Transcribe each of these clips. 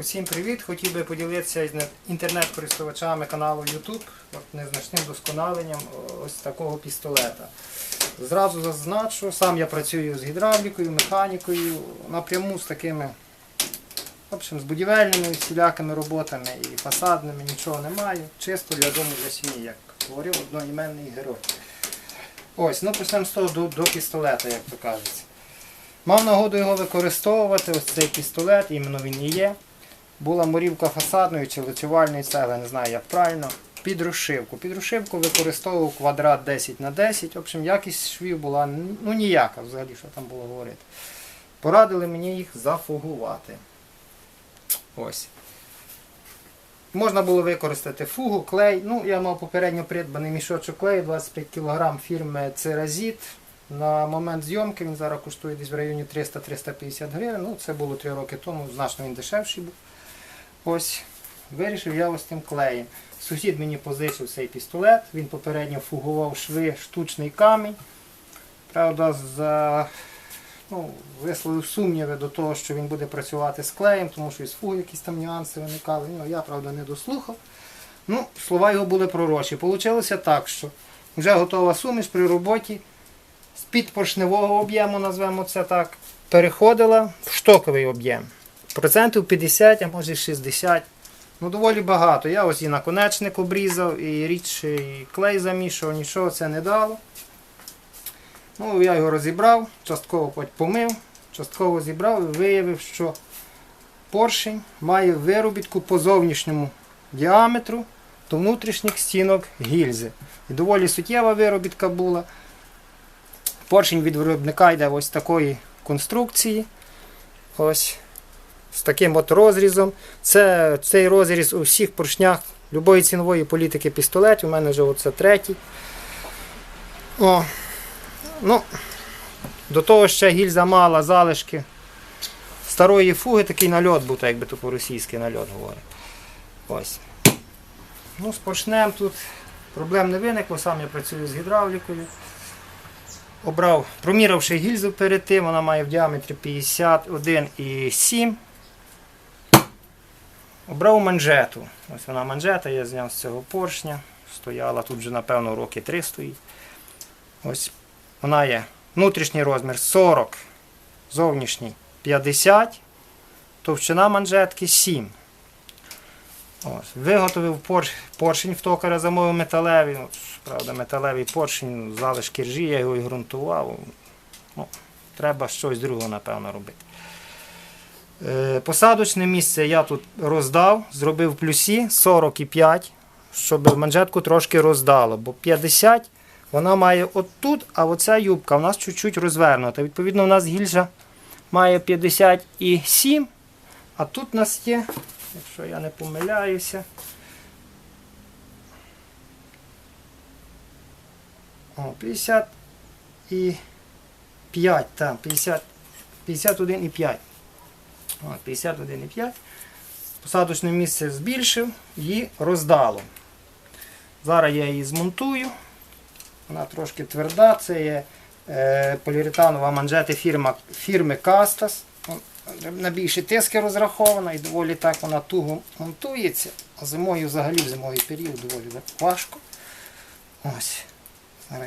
Усім привіт! Хотів би поділитися із інтернет-користувачами каналу YouTube незначним досконаленням ось такого пістолета. Зразу зазначу, сам я працюю з гідравлікою, механікою, напряму з такими в общем, з будівельними всілякими роботами і фасадними нічого не маю. Чисто для дому для сім'ї, як говорив одноіменний герой. Ось, ну почнемо з того до, до пістолета, як то кажеться. Мав нагоду його використовувати, ось цей пістолет, іменно він і є. Була морівка фасадної чи лицювальної цегли, не знаю як правильно. Під розшивку. Під розшивку використовував квадрат 10 на 10 В общем, якість швів була ну, ніяка взагалі, що там було говорити. Порадили мені їх зафугувати. Ось. Можна було використати фугу, клей. Ну, я мав попередньо придбаний мішочок клею 25 кг фірми Церазіт. На момент зйомки він зараз коштує десь в районі 300-350 гривень. Ну, це було 3 роки тому, значно він дешевший був. Ось, вирішив я ось тим клеєм. Сусід мені позичив цей пістолет, він попередньо фугував шви штучний камінь. Правда, за, ну, висловив сумніви до того, що він буде працювати з клеєм, тому що із фуги якісь там нюанси виникали. Ну, я, правда, не дослухав. Ну, слова його були пророчі. Получилося так, що вже готова суміш при роботі з-під поршневого об'єму, назвемо це так, переходила в штоковий об'єм. Процентів 50, а може 60. Ну, доволі багато. Я ось і наконечник обрізав, і і клей замішував, нічого це не дало. Ну, я його розібрав, частково помив, частково зібрав і виявив, що поршень має виробітку по зовнішньому діаметру до внутрішніх стінок гільзи. І доволі суттєва виробітка була. Поршень від виробника йде ось такої конструкції. Ось з таким от розрізом. Це, цей розріз у всіх поршнях любої цінової політики пістолетів. У мене вже оце третій. О, ну, до того ще гільза мала залишки старої фуги, такий нальот був, так якби то по-російськи нальот говорить. Ось. Ну, з поршнем тут проблем не виникло, сам я працюю з гідравлікою. Обрав, проміривши гільзу перед тим, вона має в діаметрі 51,7. Обрав манжету. Ось вона манжета, я зняв з цього поршня. Стояла тут вже, напевно, роки 3 стоїть. Ось вона є внутрішній розмір 40, зовнішній 50, товщина манжетки 7. Ось. Виготовив порш, поршень в токаря замовив металевий. От, правда, металевий поршень, залишки ржі, я його і ґрунтував. Ну, треба щось друге, напевно, робити. Е, посадочне місце я тут роздав, зробив плюсі 45, щоб манжетку трошки роздало, бо 50 вона має отут, а оця юбка у нас чуть-чуть розвернута. Відповідно, у нас гільжа має 57, а тут у нас є, якщо я не помиляюся. О, 50 і 5, так, 50, 51 і 5. О, 51,5. Посадочне місце збільшив і роздало. Зараз я її змонтую. Вона трошки тверда. Це є е, поліуретанова манжета фірма, фірми Castas. На більші тиски розрахована і доволі так вона туго монтується. А зимою взагалі в зимовий період доволі важко. Ось.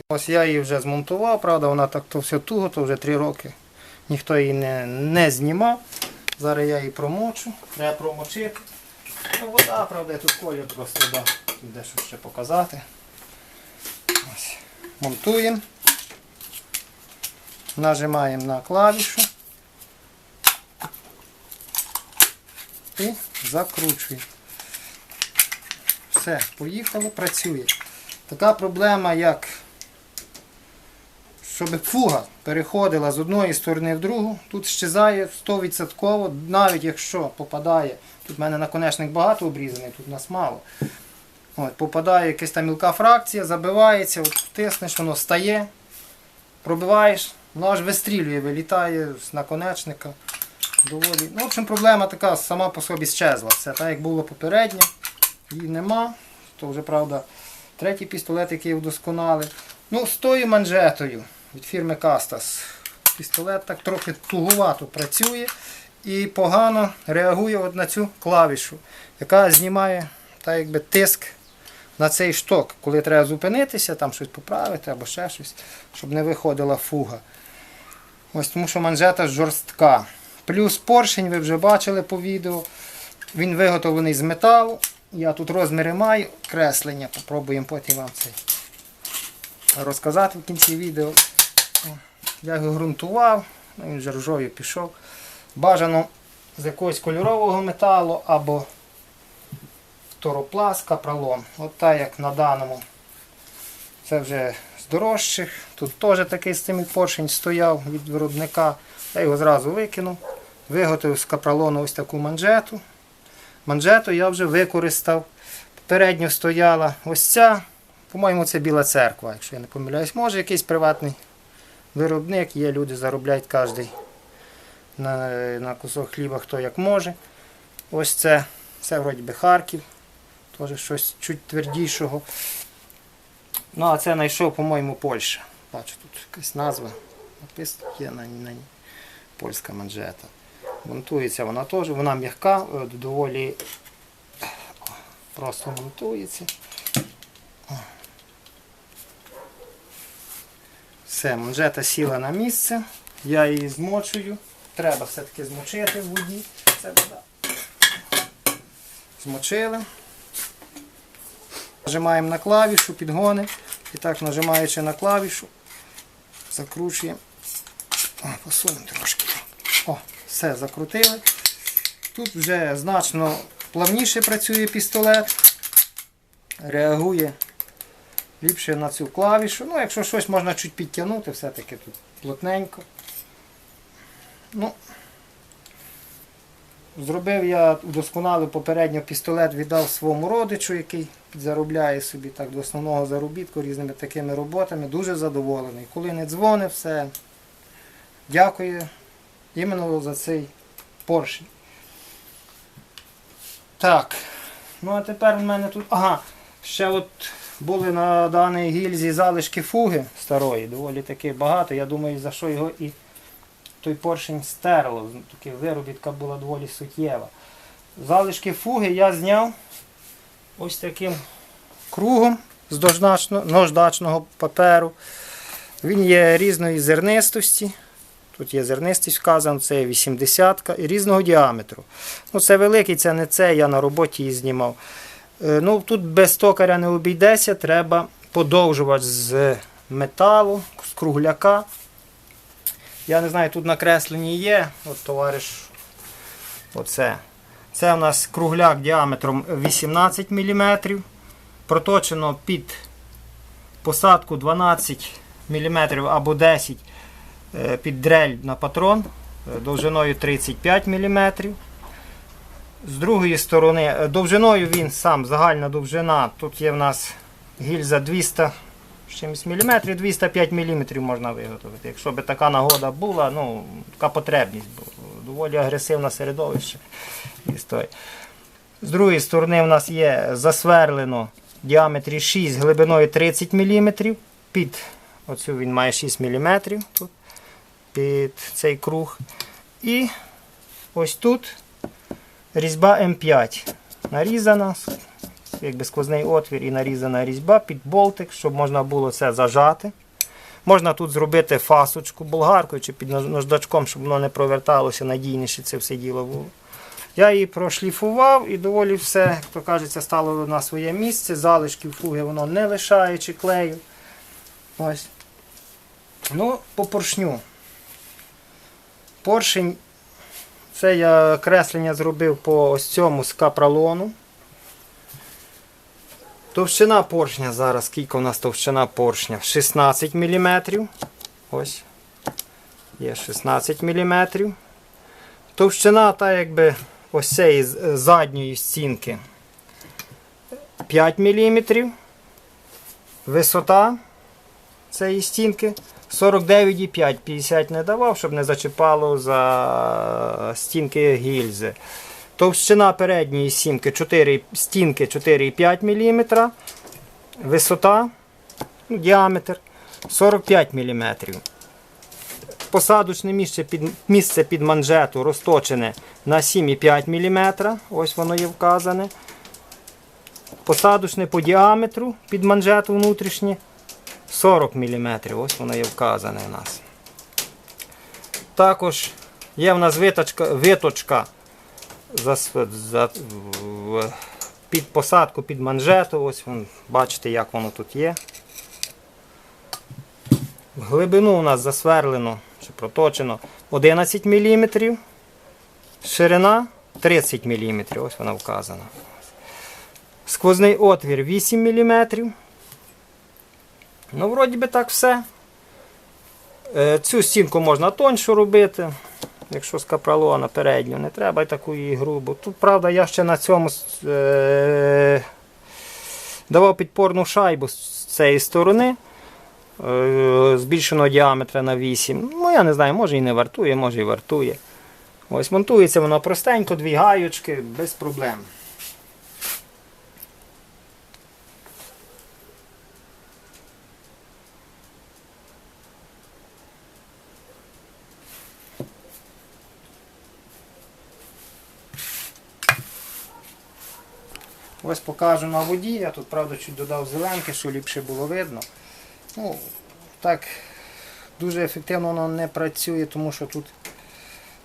Ось я її вже змонтував, правда, вона так то все туго, то вже 3 роки ніхто її не, не знімав. Зараз я її промочу, треба промочити. Ну, вода, правда, тут колір просто да. Тут дещо ще показати. Ось. Монтуємо. Нажимаємо на клавішу і закручуємо. Все, поїхало, працює. Така проблема, як щоб фуга переходила з одної сторони в другу, тут щезає 100%, навіть якщо попадає, тут в мене наконечник багато обрізаний, тут нас мало. От, Попадає якась там мілка фракція, забивається, от, тиснеш, воно стає, пробиваєш, воно аж вистрілює, вилітає з наконечника. Доволі. Ну, в общем, проблема така сама по собі щезла. Це так, як було попередньо, її нема. То вже, правда, третій пістолет, який вдосконали. Ну, з тою манжетою від фірми Castas. Пістолет так трохи тугувато працює. і погано реагує от на цю клавішу, яка знімає так якби, тиск на цей шток, коли треба зупинитися, там щось поправити або ще щось, щоб не виходила фуга. Ось тому що манжета жорстка. Плюс поршень, ви вже бачили по відео. Він виготовлений з металу. Я тут розміри маю, креслення. Попробуємо потім вам це розказати в кінці відео. Я його ґрунтував, ну, він вже ржою пішов. Бажано з якогось кольорового металу або торопласт, капролон. От так як на даному. Це вже з дорожчих. Тут теж такий з цим поршень стояв від виробника. Я його зразу викинув. Виготовив з капролону ось таку манжету. Манжету я вже використав. Попередньо стояла ось ця. По-моєму, це біла церква, якщо я не помиляюсь. Може якийсь приватний виробник, є люди заробляють кожен на, на кусок хліба, хто як може. Ось це, це вроді би Харків, теж щось чуть твердішого. Ну, а це знайшов, по-моєму, Польща. Бачу, тут якась назва написана є на ній. Польська манжета. Монтується вона теж, вона м'яка, е, доволі просто монтується. О. Все, манжета сіла на місце. Я її змочую. Треба все-таки змочити в воді. Це вода. Змочили. Нажимаємо на клавішу, підгони. І так, нажимаючи на клавішу, закручуємо. Посунемо трошки. О, все, закрутили. Тут вже значно плавніше працює пістолет. Реагує ліпше на цю клавішу. Ну, якщо щось можна чуть підтягнути, все-таки тут плотненько. Ну, Зробив я вдосконалив попередньо пістолет, віддав своєму родичу, який заробляє собі так до основного заробітку різними такими роботами. Дуже задоволений. Коли не дзвонив, все. Дякую іменно за цей поршень. Так. Ну а тепер в мене тут. Ага, ще от були на даній гільзі залишки фуги старої, доволі таки багато. Я думаю, за що його і той поршень стерло. Таки виробітка була доволі суттєва. Залишки фуги я зняв ось таким кругом з наждачного паперу. Він є різної зернистості. Тут є зернистість вказана, це 80 і різного діаметру. Ну, це великий, це не це, я на роботі її знімав. Е, Ну, тут без токаря не обійдеться, треба подовжувач з металу, з кругляка. Я не знаю, тут накреслені є. От товариш. Оце. Це у нас кругляк діаметром 18 мм. Проточено під посадку 12 мм або 10 е, під дрель на патрон е, довжиною 35 мм. З другої сторони, е, довжиною він сам, загальна довжина. Тут є в нас гільза 200 з чимось міліметрів, 205 мм можна виготовити. Якщо б така нагода була, ну, така потребність, бо доволі агресивне середовище. З другої сторони, в нас є засверлено в діаметрі 6 глибиною 30 мм. Під оцю він має 6 мм тут, під цей круг. І ось тут різьба М5 нарізана, якби сквозний отвір і нарізана різьба під болтик, щоб можна було це зажати. Можна тут зробити фасочку болгаркою чи під наждачком, щоб воно не проверталося, надійніше це все діло було. Я її прошліфував і доволі все, як то кажеться, стало на своє місце. Залишків фуги воно не лишає чи клею. Ось. Ну, по поршню. Поршень, це я креслення зробив по ось цьому з капролону. Товщина поршня зараз, скільки у нас товщина поршня? 16 мм. Ось. Є 16 мм. Товщина, та якби ось цієї задньої стінки 5 мм. Висота цієї стінки 49,5, 50 не давав, щоб не зачіпало за стінки гільзи. Товщина передньої сімки 4, стінки 4,5 мм. Висота, ну, діаметр 45 мм. Посадочне місце під, місце під манжету розточене на 7,5 мм. Ось воно є вказане. Посадочне по діаметру під манжету внутрішнє 40 мм. Ось воно є вказане у нас. Також є в нас виточка, виточка за, за, під посадку під манжету. Ось вон, бачите, як воно тут є. В глибину у нас засверлено чи проточено 11 мм. Ширина 30 мм. Ось вона вказана. Сквозний отвір 8 мм. Ну, вроді би так все. Е, Цю стінку можна тоньшу робити, якщо з капролона передню, не треба таку її грубу. Тут, правда, я ще на цьому е, давав підпорну шайбу з цієї сторони. е, Збільшеного діаметра на 8. Ну, я не знаю, може і не вартує, може і вартує. Ось монтується воно простенько, дві гаючки, без проблем. Ось покажу на воді. Я тут, правда, чуть додав зеленки, що ліпше було видно. Ну, так, дуже ефективно воно не працює, тому що тут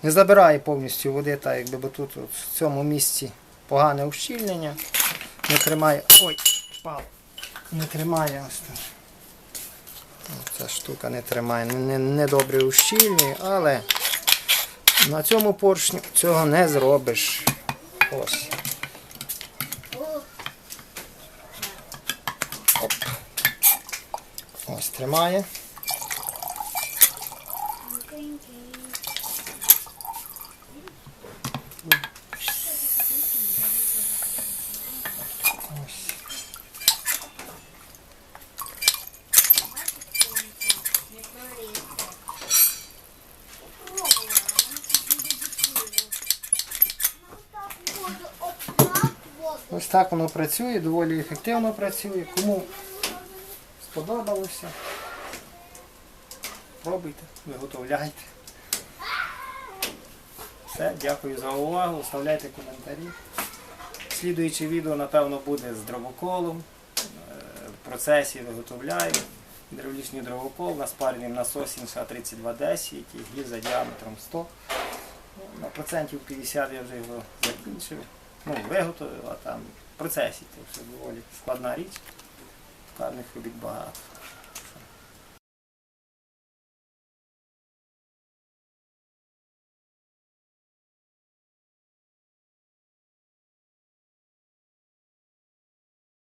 не забирає повністю води, так якби, бо тут от, в цьому місці погане ущільнення. Не тримає. Ой, впав. Не тримає ось тут. Ця штука не тримає, не, не, добре але на цьому поршню цього не зробиш. Ось. Ось тримає. Ось. Ось так воно працює, доволі ефективно працює. Кому сподобалося, пробуйте, виготовляйте. Все, дякую за увагу, оставляйте коментарі. Слідуюче відео, напевно, буде з дровоколом. Е, В процесі виготовляю гідравлічний дровокол на спареним насосі ша-3210, який гільза діаметром 100. Ну, На процентів 50 я вже його закінчив. Ну, виготовив, а там в процесі це все доволі складна річ. Складних робіт багато.